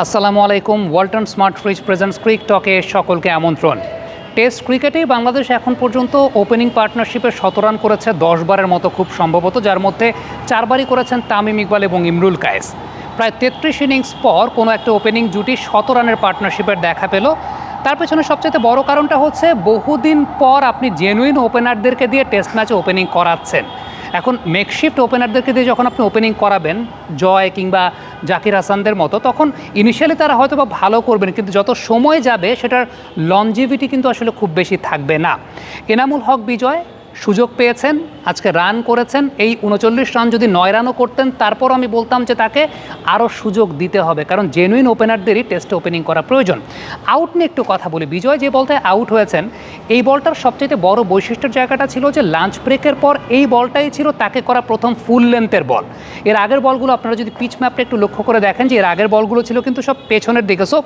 আসসালামু আলাইকুম, Walton smart fridge presents Cric টকে সকলকে আমন্ত্রণ। টেস্ট ক্রিকেটেই বাংলাদেশ এখন পর্যন্ত ওপেনিং পার্টনারশিপে শত রান করেছে, দশ বারের মতো খুব সম্ভবত, যার মধ্যে চারবারই করেছেন তামিম ইকবাল এবং ইমরুল কায়েস। প্রায় তেত্রিশ ইনিংস পর কোনো একটা ওপেনিং জুটি শত রানের পার্টনারশিপের দেখা পেল। তার পেছনে সবচেয়ে বড় কারণটা হচ্ছে, বহুদিন পর আপনি জেনুইন ওপেনারদেরকে দিয়ে টেস্ট ম্যাচে ওপেনিং করাচ্ছেন। এখন মেকশিফট ওপেনারদেরকে দিয়ে যখন আপনি ওপেনিং করাবেন, জয় কিংবা জাকির হাসানদের মতো, তখন ইনিশিয়ালি তারা হয়তো বা ভালো করবেন, কিন্তু যত সময় যাবে, সেটার লঞ্জিভিটি কিন্তু আসলে খুব বেশি থাকবে না। এনামুল হক বিজয় সুযোগ পেয়েছেন, আজকে রান করেছেন। এই উনচল্লিশ রান যদি নয় রানও করতেন, তারপর আমি বলতাম যে তাকে আরও সুযোগ দিতে হবে, কারণ জেনুইন ওপেনারদেরই টেস্টে ওপেনিং করা প্রয়োজন। আউট নিয়ে একটু কথা বলি। বিজয় যে বলটায় আউট হয়েছেন, এই বলটার সবচেয়ে বড় বৈশিষ্ট্যের জায়গাটা ছিল যে লাঞ্চ ব্রেকের পর এই বলটাই ছিল তাকে করা প্রথম ফুল লেন্থের বল এর আগের বলগুলো আপনারা যদি পিচ ম্যাপটা একটু লক্ষ্য করে দেখেন যে এর আগের বলগুলো ছিল কিন্তু সব পেছনের দিকে। So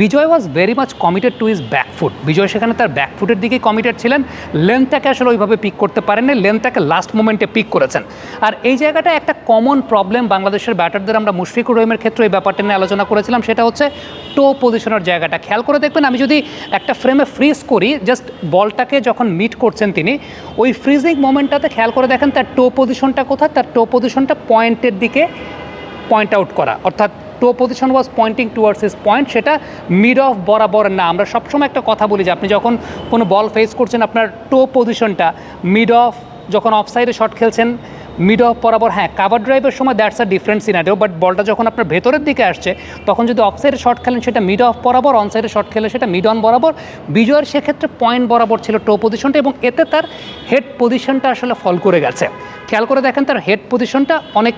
Vijay was very much committed to his backfoot Vijay সেখানে তার ব্যাকফুটের দিকেই কমিটেড ছিলেন। লেন্থটাকে আসলে ওইভাবে পিক করতে পারেননি লেন্থটাকে লাস্ট মোমেন্টে পিক করেছেন। আর এই জায়গাটা একটা কমন প্রবলেম বাংলাদেশের ব্যাটারদের আমরা মুশফিকুর রহিমের ক্ষেত্রে এই ব্যাপারটা নিয়ে আলোচনা করেছিলাম, সেটা হচ্ছে টো পজিশনের জায়গাটা। খেয়াল করে দেখবেন, আমি যদি একটা ফ্রেমে ফ্রিজ করি জাস্ট বলটাকে যখন মিট করছেন তিনি, ওই ফ্রিজিং মোমেন্টটাতে খেয়াল করে দেখেন, তার টো পজিশনটা কোথায়? তার টো পজিশনটা পয়েন্টের দিকে পয়েন্ট আউট করা। অর্থাৎ toe position was pointing towards his point সেটা মিড অফ বরাবর না। আমরা সবসময় একটা কথা বলি যে, আপনি যখন কোনো বল ফেস করছেন, আপনার টো পজিশনটা মিড অফ যখন অফ সাইডে শট খেলছেন মিড অফ বরাবর হ্যাঁ কাভার ড্রাইভের সময় that's a different scenario but বলটা যখন আপনার ভেতরের দিকে আসছে, তখন যদি অফ সাইডে শট খেলেন, সেটা মিড অফ বরাবর অন সাইডে শট খেলে সেটা মিড অন বরাবর। বিজয়ের সেক্ষেত্রে পয়েন্ট বরাবর ছিল টো পজিশনটা এবং এতে তার হেড পজিশনটা আসলে ফল করে গেছে। খেয়াল করে দেখেন, তার হেড পজিশনটা অনেক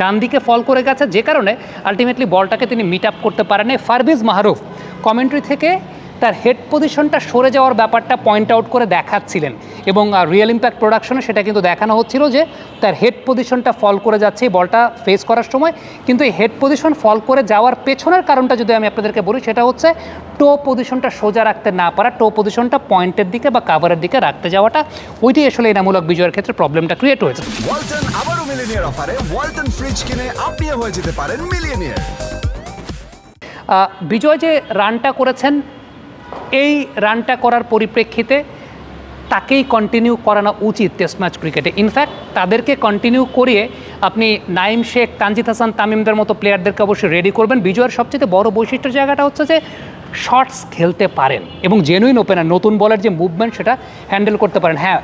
ডান দিকে ফল করে গেছে, যে কারণে আলটিমেটলি বলটাকে তিনি মিট আপ করতে পারেনি ফারবিজ মাহরুফ কমেন্ট্রি থেকে তার হেড পজিশনটা সরে যাওয়ার ব্যাপারটা পয়েন্ট আউট করে দেখাচ্ছিলেন। এবং রিয়েল ইম্প্যাক্ট প্রোডাকশনে সেটা কিন্তু দেখানো হচ্ছিল যে তার হেড পজিশনটা ফল করে যাচ্ছে বলটা ফেস করার সময়। কিন্তু এই হেড পজিশন ফল করে যাওয়ার পেছনের কারণটা যদি আমি আপনাদেরকে বলি সেটা হচ্ছে টো পজিশনটা সোজা রাখতে না পারা টো পজিশনটা পয়েন্টের দিকে বা কাভারের দিকে রাখতে যাওয়াটা। ওইটাই আসলে এনামূলক বিজয়ের ক্ষেত্রে প্রবলেমটা ক্রিয়েট হয়েছে। ওয়ালটন আবারও মিলিনিয়ার অফারে ওয়ালটন ফ্রিজ কিনে আপনিও হয়ে যেতে পারেন মিলিয়নিয়ার বিজয় যে রানটা করেছেন এই রানটা করার পরিপ্রেক্ষিতে তাকেই কন্টিনিউ করানো উচিত টেস্ট ম্যাচ ক্রিকেটে ইনফ্যাক্ট তাদেরকে কন্টিনিউ করিয়ে আপনি নাইম শেখ, তানজিদ হাসান, তামিমদের মতো প্লেয়ারদেরকে অবশ্যই রেডি করবেন। বিজয়ের সবচেয়ে বড় বৈশিষ্ট্যের জায়গাটা হচ্ছে যে শর্টস খেলতে পারেন এবং জেনুইন ওপেনার নতুন বলের যে মুভমেন্ট সেটা হ্যান্ডেল করতে পারেন। হ্যাঁ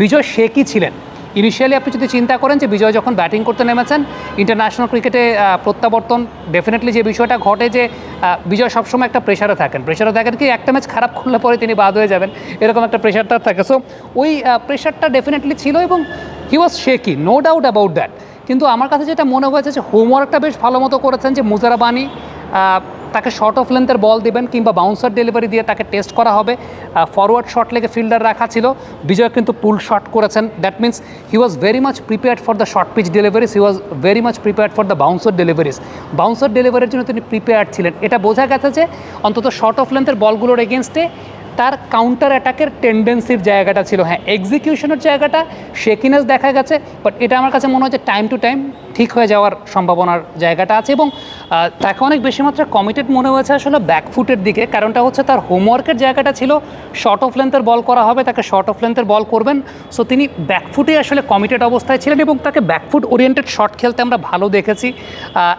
বিজয় শেখই ছিলেন? ইনিশিয়ালি আপনি যদি চিন্তা করেন যে বিজয় যখন ব্যাটিং করতে নেমেছেন ইন্টারন্যাশনাল ক্রিকেটে প্রত্যাবর্তন ডেফিনেটলি যে বিষয়টা ঘটে যে বিজয় সবসময় একটা প্রেশারে থাকেন। প্রেশারে থাকেন কি, একটা ম্যাচ খারাপ করলে পরে তিনি বাদ হয়ে যাবেন। এরকম একটা প্রেশার তার থাকে। সো ওই প্রেশারটা ডেফিনেটলি ছিল এবং he was shaky no doubt about that কিন্তু আমার কাছে যেটা মনে হয়েছে যে হোমওয়ার্কটা বেশ ভালো মতো করেছেন যে, মুজারাবানি তাকে শর্ট অফ লেন্থের বল দেবেন কিংবা বাউন্সার ডেলিভারি দিয়ে তাকে টেস্ট করা হবে। ফরওয়ার্ড শট লেগে ফিল্ডার রাখা ছিল। বিজয় কিন্তু পুল শট করেছেন। That means he was very much prepared for the short pitch deliveries he was very much prepared for the bouncer deliveries bouncer ডেলিভারির জন্য তিনি প্রিপেয়ার্ড ছিলেন। এটা বোঝা গেছে যে অন্তত শর্ট অফ লেন্থের বলগুলোর এগেনস্টে তার কাউন্টার অ্যাটাকের টেন্ডেন্সির জায়গাটা ছিল। হ্যাঁ এক্সিকিউশনের জায়গাটা শেকিনেস দেখা গেছে বাট এটা আমার কাছে মনে হয় যে টাইম টু টাইম ঠিক হয়ে যাওয়ার সম্ভাবনার জায়গাটা আছে এবং তাকে অনেক বেশি মাত্রায় কমিটেড মনে হয়েছে আসলে ব্যাকফুটের দিকে। কারণটা হচ্ছে তার হোমওয়ার্কের জায়গাটা ছিল শর্ট অফ লেন্থের বল করা হবে, তাকে শর্ট অফ লেন্থের বল করবেন। সো তিনি ব্যাকফুটে আসলে কমিটেড অবস্থায় ছিলেন এবং তাকে ব্যাকফুট ওরিয়েন্টেড শট খেলতে আমরা ভালো দেখেছি।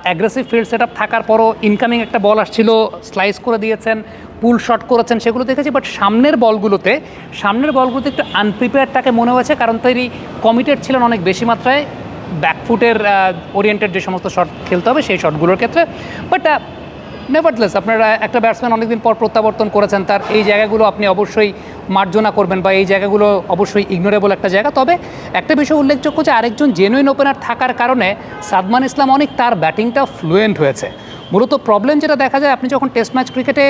অ্যাগ্রেসিভ ফিল্ড সেট থাকার পরও ইনকামিং একটা বল আসছিল স্লাইস করে দিয়েছেন। পুল শট করেছেন সেগুলো দেখেছি বাট সামনের বলগুলোতে সামনের বলগুলোতে একটু আনপ্রিপেয়ার তাকে মনে হয়েছে, কারণ তিনি কমিটেড ছিলেন অনেক বেশি মাত্রায়। ব্যাকফুটের ওরিয়েন্টেড যে সমস্ত শট খেলতে হবে, সেই শটগুলোর ক্ষেত্রে। বাট নেভারলেস আপনারা একটা ব্যাটসম্যান অনেকদিন পর প্রত্যাবর্তন করেছেন, তার এই জায়গাগুলো আপনি অবশ্যই মার্জনা করবেন বা এই জায়গাগুলো অবশ্যই ইগনোরেবল একটা জায়গা। তবে একটা বিষয় উল্লেখযোগ্য যে আরেকজন জেনুইন ওপেনার থাকার কারণে সাদমান ইসলাম অনেক তার ব্যাটিংটা ফ্লুয়েন্ট হয়েছে। মূলত প্রবলেম যেটা দেখা যায়, আপনি যখন টেস্ট ম্যাচ ক্রিকেটে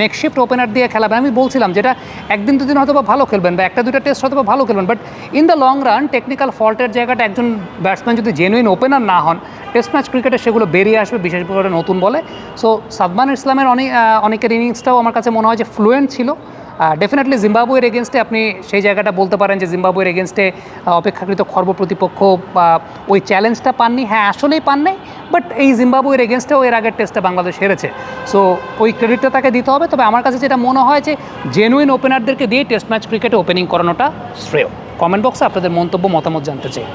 মেকশিফট ওপেনার দিয়ে খেলাবে। আমি বলছিলাম যেটা একদিন দুদিন হয়তো বা ভালো খেলবেন বা একটা দুটা টেস্ট হয়তো বা ভালো খেলবেন but in the long run technical ফল্টের জায়গাটা একজন ব্যাটসম্যান যদি জেনুইন ওপেনার না হন টেস্ট ম্যাচ ক্রিকেটে সেগুলো বেরিয়ে আসবে, বিশেষ করে নতুন বলে। সো সাদমান ইসলামের অনেক অনেকের ইনিংসটাও আমার কাছে মনে হয় যে ফ্লুয়েন্ট ছিল। ডেফিনেটলি জিম্বাবুয়ের এগেনস্টে আপনি সেই জায়গাটা বলতে পারেন যে জিম্বাবুয়ের এগেনস্টে অপেক্ষাকৃত খর্ব প্রতিপক্ষ বা ওই চ্যালেঞ্জটা পাননি। হ্যাঁ আসলেই পান নাই বাট এই জিম্বাবুয়ের এগেনস্টেও এর আগের টেস্টে বাংলাদেশ হেরেছে। সো ওই ক্রেডিটটা তাকে দিতে হবে, তবে আমার কাছে যেটা মনে হয় যে জেনুইন ওপেনারদেরকে দিয়ে টেস্ট ম্যাচ ক্রিকেটে ওপেনিং করানোটা শ্রেয়। কমেন্ট বক্সে আপনাদের মন্তব্য, মতামত জানতে চাই।